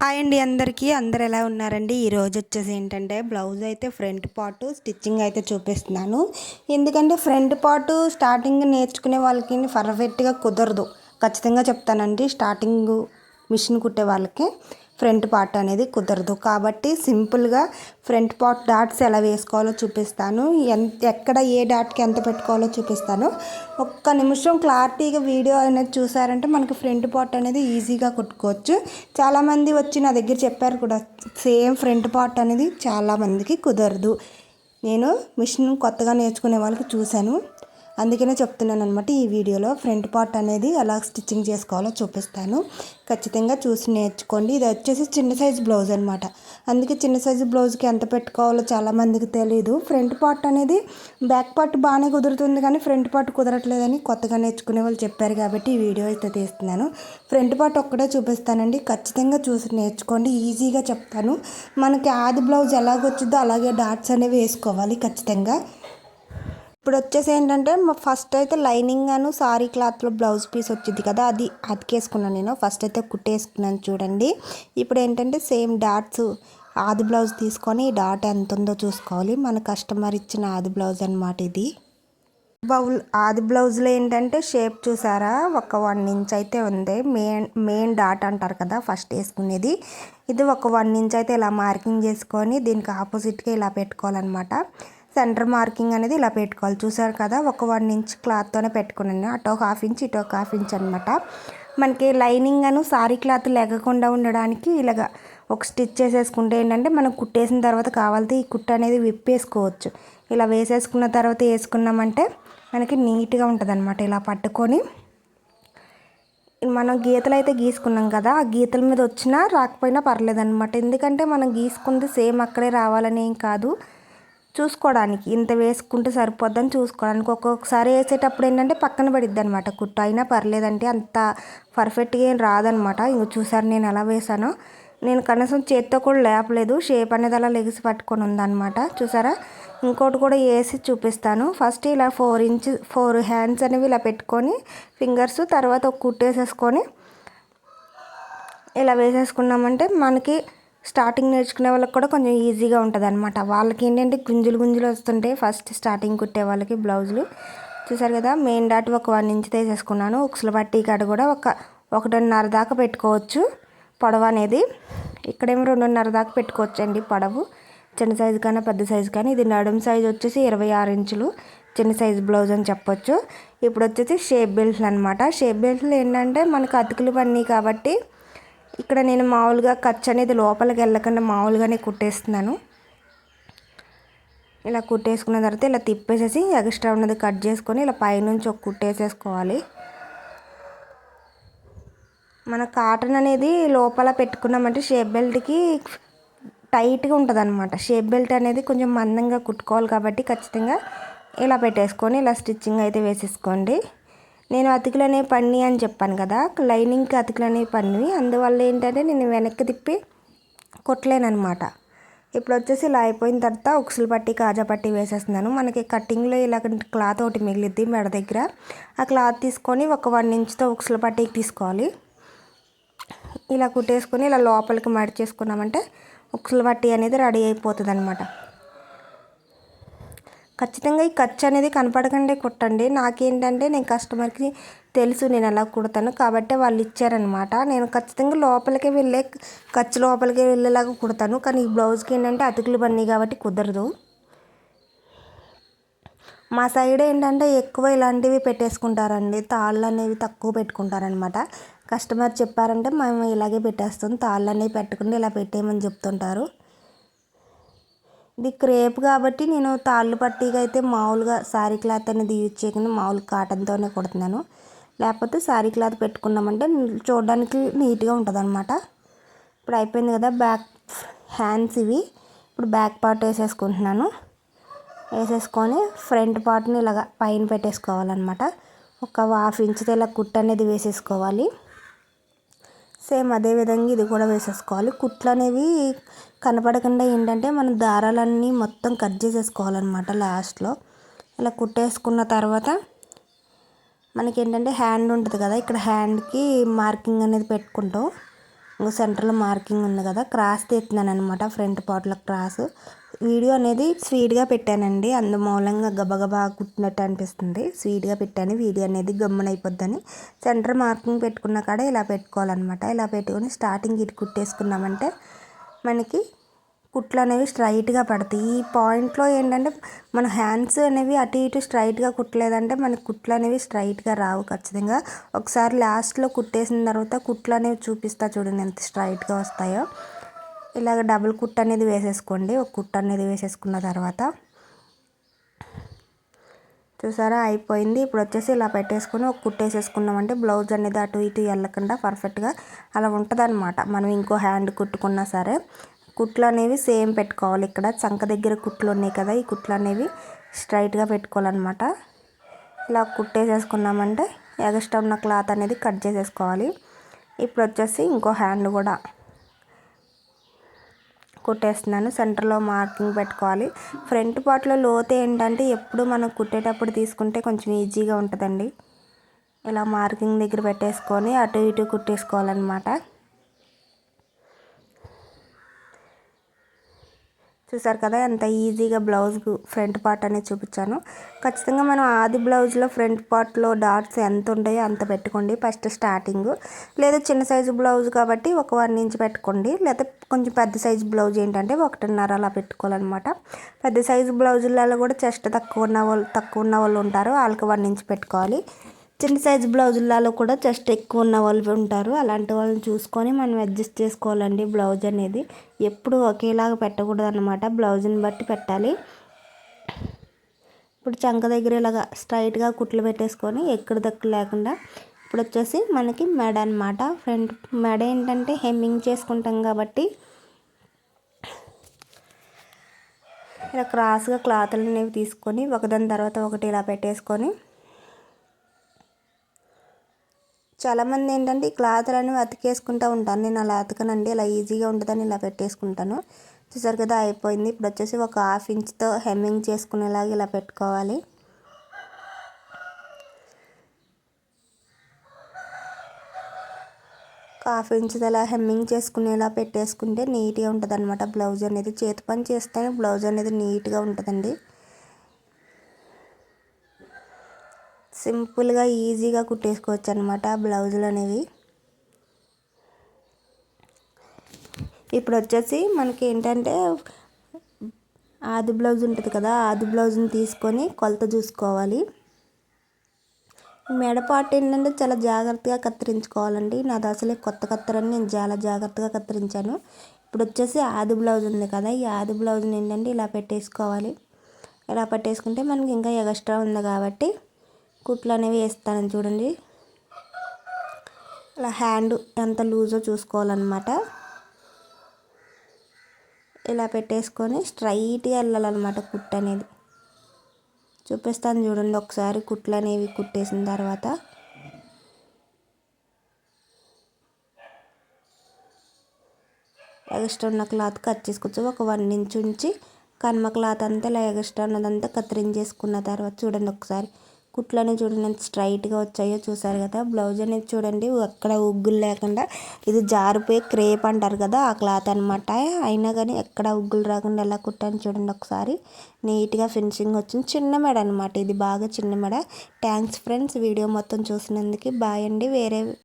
Hi అండి అందరికీ. అందరు ఎలా ఉన్నారండి? ఈరోజు వచ్చేసి ఏంటంటే బ్లౌజ్ అయితే ఫ్రంట్ పార్ట్ స్టిచ్చింగ్ అయితే చూపిస్తున్నాను. ఎందుకంటే ఫ్రంట్ పార్ట్ స్టార్టింగ్ నేర్చుకునే వాళ్ళకి పర్ఫెక్ట్గా కుదరదు. ఖచ్చితంగా చెప్తానండి స్టార్టింగ్ మిషన్ కుట్టే వాళ్ళకి. ఫ్రంట్ పార్ట్ అనేది కుదరదు. కాబట్టి సింపుల్గా ఫ్రంట్ పార్ట్ డాట్స్ ఎలా వేసుకోవాలో చూపిస్తాను. ఎంత ఎక్కడ ఏ డాట్కి ఎంత పెట్టుకోవాలో చూపిస్తాను. ఒక్క నిమిషం క్లారిటీగా వీడియో అనేది చూసారంటే మనకి ఫ్రంట్ పార్ట్ అనేది ఈజీగా కుట్టుకోవచ్చు. చాలామంది వచ్చి నా దగ్గర చెప్పారు కూడా సేమ్ ఫ్రంట్ పార్ట్ అనేది చాలామందికి కుదరదు. నేను మిషన్ కొత్తగా నేర్చుకునే వాళ్ళకి చూశాను. అందుకనే చెప్తున్నాను అనమాట ఈ వీడియోలో ఫ్రంట్ పార్ట్ అనేది ఎలా స్టిచ్చింగ్ చేసుకోవాలో చూపిస్తాను. ఖచ్చితంగా చూసి నేర్చుకోండి. ఇది వచ్చేసి చిన్న సైజు బ్లౌజ్ అనమాట అందుకే చిన్న సైజు బ్లౌజ్కి ఎంత పెట్టుకోవాలో చాలామందికి తెలియదు ఫ్రంట్ పార్ట్ అనేది బ్యాక్ పార్ట్ బాగానే కుదురుతుంది కానీ ఫ్రంట్ పార్ట్ కుదరట్లేదని కొత్తగా నేర్చుకునే వాళ్ళు చెప్పారు కాబట్టి ఈ వీడియో అయితే తీస్తున్నాను. ఫ్రంట్ పార్ట్ ఒక్కటే చూపిస్తానండి. ఖచ్చితంగా చూసి నేర్చుకోండి. ఈజీగా చెప్తాను. మనకి ఆది బ్లౌజ్ ఎలాగొచ్చిందో అలాగే డాట్స్ అనేవి వేసుకోవాలి ఖచ్చితంగా. ఇప్పుడు వచ్చేసి ఏంటంటే ఫస్ట్ అయితే లైనింగ్ అను సారీ క్లాత్లో బ్లౌజ్ పీస్ వచ్చింది కదా అది అతికేసుకున్నాను నేను. ఫస్ట్ అయితే కుట్టేసుకున్నాను చూడండి. ఇప్పుడు ఏంటంటే సేమ్ డాట్స్ ఆది బ్లౌజ్ తీసుకొని డాట్ ఎంత ఉందో చూసుకోవాలి. మన కస్టమర్ ఇచ్చిన ఆది బ్లౌజ్ అనమాట ఇది. బౌల్ ఆది బ్లౌజ్లో ఏంటంటే షేప్ చూసారా? ఒక వన్ ఇంచ్ అయితే ఉంది. మెయిన్ మెయిన్ డాట్ అంటారు కదా ఫస్ట్ వేసుకునేది. ఇది ఒక వన్ ఇంచ్ అయితే ఇలా మార్కింగ్ చేసుకొని దీనికి ఆపోజిట్గా ఇలా పెట్టుకోవాలన్నమాట. సెంటర్ మార్కింగ్ అనేది ఇలా పెట్టుకోవాలి. చూసారు కదా ఒక వన్ ఇంచ్ క్లాత్తోనే పెట్టుకున్నాను అటు ఒక హాఫ్ ఇంచ్ ఇటు ఒక హాఫ్ ఇంచ్ అనమాట మనకి లైనింగ్ అను సారీ క్లాత్ లేకుండా ఉండడానికి ఇలాగ ఒక స్టిచ్ చేసేసుకుంటే ఏంటంటే మనం కుట్టేసిన తర్వాత కావాలితే ఈ కుట్ట అనేది విప్పేసుకోవచ్చు. ఇలా వేసేసుకున్న తర్వాత వేసుకున్నామంటే మనకి నీట్గా ఉంటుంది అనమాట ఇలా పట్టుకొని. మనం గీతలు అయితే గీసుకున్నాం కదా ఆ గీతల మీద వచ్చినా రాకపోయినా పర్లేదు అనమాట ఎందుకంటే మనం గీసుకుంది సేమ్ అక్కడే రావాలని ఏం కాదు. చూసుకోవడానికి ఇంత వేసుకుంటే సరిపోద్దని చూసుకోవడానికి. ఒక్కొక్కసారి వేసేటప్పుడు ఏంటంటే పక్కన పడిద్ది అనమాట కుట్ట. అయినా పర్లేదంటే అంత పర్ఫెక్ట్గా ఏం రాదనమాట ఇంక చూసారు నేను ఎలా వేసానో. నేను కనీసం చేత్తో కూడా లేపలేదు. షేప్ అనేది అలా లెగిసి పట్టుకొని ఉందన్నమాట. చూసారా? ఇంకోటి కూడా వేసి చూపిస్తాను. ఫస్ట్ ఇలా ఫోర్ ఇంచ్ ఫోర్ హ్యాండ్స్ అనేవి ఇలా పెట్టుకొని ఫింగర్స్ తర్వాత ఒక కుట్టేసేసుకొని ఇలా వేసేసుకున్నామంటే మనకి స్టార్టింగ్ నేర్చుకునే వాళ్ళకి కూడా కొంచెం ఈజీగా ఉంటుంది అనమాట వాళ్ళకి ఏంటంటే గుంజులు గుంజులు వస్తుంటాయి ఫస్ట్ స్టార్టింగ్ కుట్టే వాళ్ళకి బ్లౌజులు. చూసారు కదా మెయిన్ డాట్ ఒక వన్ ఇంచ్ తీసేసుకున్నాను. ఉక్సుల పట్టీ కాడ కూడా ఒక ఒకటిన్నర దాకా పెట్టుకోవచ్చు పొడవు అనేది. ఇక్కడేమో రెండున్నర దాకా పెట్టుకోవచ్చు అండి పొడవు. చిన్న సైజు కానీ పెద్ద సైజు కానీ ఇది నడుము సైజు వచ్చేసి ఇరవై ఆరు ఇంచులు. చిన్న సైజు బ్లౌజ్ అని చెప్పొచ్చు. ఇప్పుడు వచ్చేసి షేప్ బెల్ట్లు అనమాట షేప్ బెల్ట్లు ఏంటంటే మనకు అతుకులు పన్నీ కాబట్టి ఇక్కడ నేను మామూలుగా ఖర్చు అనేది లోపలికి వెళ్ళకుండా మామూలుగానే కుట్టేస్తున్నాను. ఇలా కుట్టేసుకున్న తర్వాత ఇలా తిప్పేసేసి ఎక్స్ట్రా ఉన్నది కట్ చేసుకొని ఇలా పైనుంచి ఒక కుట్టేసేసుకోవాలి. మన కాటన్ అనేది లోపల పెట్టుకున్నామంటే షేప్ బెల్ట్కి టైట్గా ఉంటుంది అనమాట షేప్ బెల్ట్ అనేది కొంచెం మందంగా కుట్టుకోవాలి కాబట్టి ఖచ్చితంగా ఇలా పెట్టేసుకొని ఇలా స్టిచ్చింగ్ అయితే వేసేసుకోండి. నేను అతుకులనే అనేవి పన్ని అని చెప్పాను కదా లైనింగ్కి అతుకులనే అనేవి పన్నివి అందువల్ల ఏంటంటే నేను వెనక్కి తిప్పి కొట్టలేనమాట ఇప్పుడు వచ్చేసి ఇలా అయిపోయిన తర్వాత ఉక్సులు పట్టి కాజా పట్టి వేసేస్తున్నాను. మనకి కటింగ్లో ఇలా క్లాత్ ఒకటి మిగిలిద్ది మెడ దగ్గర. ఆ క్లాత్ తీసుకొని ఒక వన్ ఇంచ్తో ఉక్సులు పట్టికి తీసుకోవాలి. ఇలా కుట్టేసుకొని ఇలా లోపలికి మడిచేసుకున్నామంటే ఉక్సులు పట్టి అనేది రెడీ అయిపోతుంది అనమాట ఖచ్చితంగా ఈ ఖర్చు అనేది కనపడకండి కుట్టండి. నాకేంటంటే నేను కస్టమర్కి తెలుసు నేను ఎలా కుడతాను కాబట్టి వాళ్ళు ఇచ్చారనమాట నేను ఖచ్చితంగా లోపలికి వెళ్ళే ఖర్చు లోపలికి వెళ్ళేలాగా కుడతాను. కానీ ఈ బ్లౌజ్కి ఏంటంటే అతుకులు బన్నీ కాబట్టి కుదరదు. మా సైడ్ ఏంటంటే ఎక్కువ ఇలాంటివి పెట్టేసుకుంటారండి. తాళ్ళు అనేవి తక్కువ పెట్టుకుంటారనమాట కస్టమర్ చెప్పారంటే మేము ఇలాగే పెట్టేస్తాం. తాళ్ళు అనేవి పెట్టుకుంటే ఇలా పెట్టేయమని చెప్తుంటారు. ఇది క్రేప్ కాబట్టి నేను తాళ్ళు పట్టీగా అయితే మామూలుగా శారీ క్లాత్ అనేది యూజ్ చేయకుండా మామూలు కాటన్తోనే కుడుతున్నాను. లేకపోతే శారీ క్లాత్ పెట్టుకున్నామంటే చూడడానికి నీట్గా ఉంటుంది అనమాట ఇప్పుడు అయిపోయింది కదా బ్యాక్ హ్యాండ్స్ ఇవి. ఇప్పుడు బ్యాక్ పార్ట్ వేసేసుకుంటున్నాను. వేసేసుకొని ఫ్రంట్ పార్ట్ని ఇలాగ పైన పెట్టేసుకోవాలన్నమాట. ఒక హాఫ్ ఇంచ్తో ఇలా కుట్ అనేది వేసేసుకోవాలి. సేమ్ అదే విధంగా ఇది కూడా వేసేసుకోవాలి. కుట్లు అనేవి కనపడకుండా ఏంటంటే మనం దారాలన్నీ మొత్తం కట్ చేసేసుకోవాలన్నమాట లాస్ట్లో. ఇలా కుట్టేసుకున్న తర్వాత మనకి ఏంటంటే హ్యాండ్ ఉంటుంది కదా ఇక్కడ హ్యాండ్కి మార్కింగ్ అనేది పెట్టుకుంటాం. ఇంకో సెంటర్లో మార్కింగ్ ఉంది కదా క్రాస్ తీస్తున్నాను అనమాట ఫ్రంట్ పార్ట్లో క్రాస్. వీడియో అనేది స్వీట్గా పెట్టానండి. అందు మూలంగా గబగబా కుట్టినట్టు అనిపిస్తుంది. స్వీట్గా పెట్టాను. వీడియో అనేది గమ్మున అయిపోద్దని సెంటర్ మార్కింగ్ పెట్టుకున్న కాడ ఇలా పెట్టుకోవాలన్నమాట. ఇలా పెట్టుకొని స్టార్టింగ్ ఇటు కుట్టేసుకున్నామంటే మనకి కుట్లు అనేవి స్ట్రైట్గా పడతాయి. ఈ పాయింట్లో ఏంటంటే మన హ్యాండ్స్ అనేవి అటు ఇటు స్ట్రైట్గా కుట్టలేదంటే మనకి కుట్లు అనేవి స్ట్రైట్గా రావు ఖచ్చితంగా. ఒకసారి లాస్ట్లో కుట్టేసిన తర్వాత కుట్లు అనేవి చూపిస్తా చూడండి ఎంత స్ట్రైట్గా వస్తాయో. ఇలాగ డబుల్ కుట్ అనేది వేసేసుకోండి. ఒక కుట్ అనేది వేసేసుకున్న తర్వాత చూసారా? అయిపోయింది. ఇప్పుడు వచ్చేసి ఇలా పెట్టేసుకొని ఒక కుట్టేసేసుకున్నామంటే బ్లౌజ్ అనేది అటు ఇటు వెళ్ళకుండా పర్ఫెక్ట్గా అలా ఉంటుంది మనం ఇంకో హ్యాండ్ కుట్టుకున్నా సరే కుట్లు అనేవి సేమ్ పెట్టుకోవాలి. ఇక్కడ చంక దగ్గర కుట్లు ఉన్నాయి కదా ఈ కుట్లు అనేవి స్ట్రైట్గా పెట్టుకోవాలన్నమాట. ఇలా కుట్టేసేసుకున్నామంటే ఎగస్ట్రా ఉన్న క్లాత్ అనేది కట్ చేసేసుకోవాలి. ఇప్పుడు వచ్చేసి ఇంకో హ్యాండ్ కూడా కుట్టేస్తున్నాను సెంటర్లో మార్కింగ్ పెట్టుకోవాలి. ఫ్రంట్ పార్ట్లో లోతు ఏంటంటే ఎప్పుడు మనం కుట్టేటప్పుడు తీసుకుంటే కొంచెం ఈజీగా ఉంటుందండి. ఇలా మార్కింగ్ దగ్గర పెట్టేసుకొని అటు ఇటు కుట్టేసుకోవాలన్నమాట. చూసారు కదా ఎంత ఈజీగా బ్లౌజ్ ఫ్రంట్ పార్ట్ అనేది చూపించాను. ఖచ్చితంగా మనం ఆది బ్లౌజ్లో ఫ్రంట్ పార్ట్లో డాట్స్ ఎంత ఉంటాయో అంత పెట్టుకోండి. First starting. లేదా చిన్న సైజు బ్లౌజ్ కాబట్టి ఒక వన్ ఇంచ్ పెట్టుకోండి. లేదా కొంచెం పెద్ద సైజు బ్లౌజ్ ఏంటంటే ఒకటిన్నర అలా పెట్టుకోవాలన్నమాట. పెద్ద సైజు బ్లౌజులలో కూడా చెస్ట్ తక్కువ ఉన్న వాళ్ళు తక్కువ ఉన్న వాళ్ళు ఉంటారు. వాళ్ళకి వన్ ఇంచ్ పెట్టుకోవాలి. చిన్న సైజు బ్లౌజులలో కూడా జస్ట్ ఎక్కువ ఉన్న వాళ్ళు ఉంటారు. అలాంటి వాళ్ళని చూసుకొని మనం అడ్జస్ట్ చేసుకోవాలండి బ్లౌజ్ అనేది. ఎప్పుడు ఒకేలాగా పెట్టకూడదు అనమాట బ్లౌజ్ని బట్టి పెట్టాలి. ఇప్పుడు చంక దగ్గర ఇలాగా స్ట్రైట్గా కుట్లు పెట్టేసుకొని ఎక్కడ దక్కు లేకుండా ఇప్పుడు వచ్చేసి మనకి మెడ అనమాట ఫ్రంట్ మెడ ఏంటంటే హెమ్మింగ్ చేసుకుంటాం కాబట్టి ఇలా క్రాస్గా క్లాత్లు అనేవి తీసుకొని ఒకదాని తర్వాత ఒకటి ఇలా పెట్టేసుకొని చాలామంది ఏంటంటే ఈ క్లాత్లను అతికేసుకుంటూ ఉంటాను నేను అలా అతకనండి. అలా ఈజీగా ఉంటుందని ఇలా పెట్టేసుకుంటాను. చూసారు కదా అయిపోయింది. ఇప్పుడు వచ్చేసి ఒక హాఫ్ ఇంచ్తో హెమ్మింగ్ చేసుకునేలాగా ఇలా పెట్టుకోవాలి. హాఫ్ ఇంచ్ అలా హెమ్మింగ్ చేసుకునేలా పెట్టేసుకుంటే నీట్గా ఉంటుంది అనమాట బ్లౌజ్ అనేది. చేతి పని చేస్తేనే బ్లౌజ్ అనేది నీట్గా ఉంటుందండి. సింపుల్గా ఈజీగా కుట్టేసుకోవచ్చు అనమాట బ్లౌజులు అనేవి. ఇప్పుడు వచ్చేసి మనకి ఏంటంటే ఆది బ్లౌజ్ ఉంటుంది కదా ఆది బ్లౌజ్ని తీసుకొని కొలత చూసుకోవాలి. మెడపాటు ఏంటంటే చాలా జాగ్రత్తగా కత్తిరించుకోవాలండి. నాది అసలే కొత్త కత్తరని నేను చాలా జాగ్రత్తగా కత్తిరించాను. ఇప్పుడు వచ్చేసి ఆది బ్లౌజ్ ఉంది కదా ఈ ఆది బ్లౌజ్ని ఏంటంటే ఇలా పెట్టేసుకోవాలి. ఇలా పెట్టేసుకుంటే మనకి ఇంకా ఎగస్ట్రా ఉంది కాబట్టి కుట్లు అనేవి వేస్తాను చూడండి. అలా హ్యాండ్ ఎంత లూజో చూసుకోవాలన్నమాట. ఇలా పెట్టేసుకొని స్ట్రైట్గా వెళ్ళాలన్నమాట కుట్ అనేది. చూపిస్తాను చూడండి ఒకసారి కుట్లు అనేవి కుట్టేసిన తర్వాత. ఎగస్ట్రా ఉన్న క్లాత్ కట్ చేసుకోవచ్చు ఒక వన్ ఇంచ్ ఉంచి కన్మ క్లాత్ అంతా ఇలా ఎగస్ట్రా ఉన్నదంతా కత్తిరించేసుకున్న తర్వాత చూడండి ఒకసారి. కుట్లు చూడండి ఎంత స్ట్రైట్గా వచ్చాయో చూసారు కదా. బ్లౌజ్ అనేది చూడండి ఎక్కడ ఉగ్గులు లేకుండా ఇది జారిపోయి క్రేప్ అంటారు కదా ఆ క్లాత్ అనమాట అయినా కానీ ఎక్కడ ఉగ్గులు రాకుండా ఎలా కుట్టాను చూడండి ఒకసారి. నీట్గా ఫినిషింగ్ వచ్చింది. చిన్న మెడ అనమాట ఇది బాగా చిన్న మెడ. Thanks friends. వీడియో మొత్తం చూసినందుకు బాయ్ అండి. వేరే